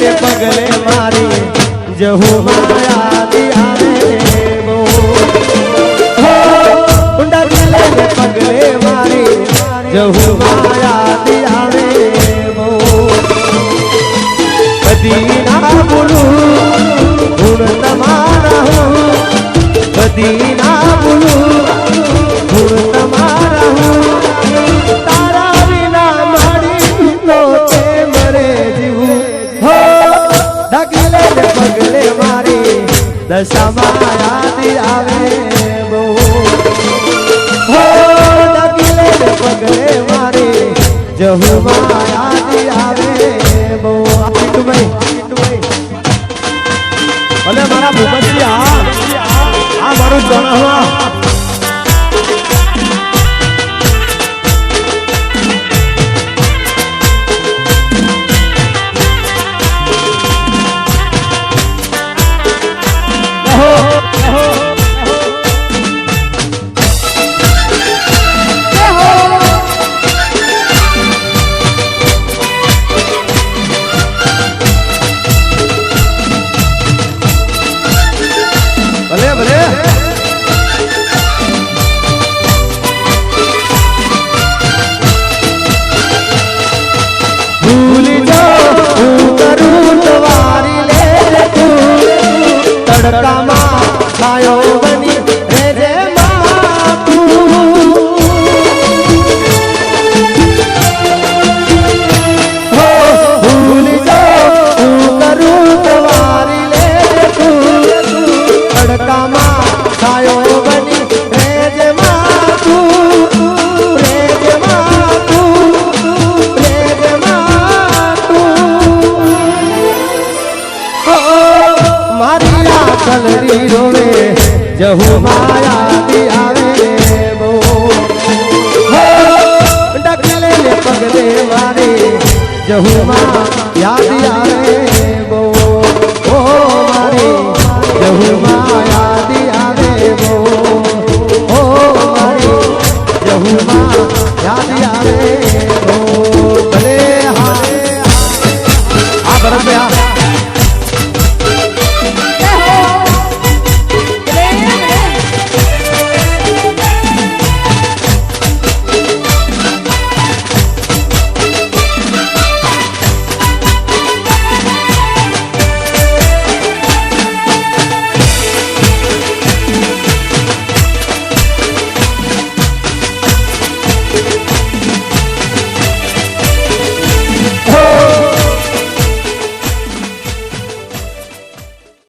પગલે મારી જહુ ડગલે ને પગલે મારી જહુ માયાદી આવે આવે બહુ. મારી આવે બહુ. પિન્ટુભાઈ ભલે મારા ભૂપતજી આ મારું જણાવવા કરું તમારી લે તું. તડકામાં છાયો કલરી રોવે જહુ માયાતી આવે બો ડગલે પગલે વારે જહુ માં યાદી આવે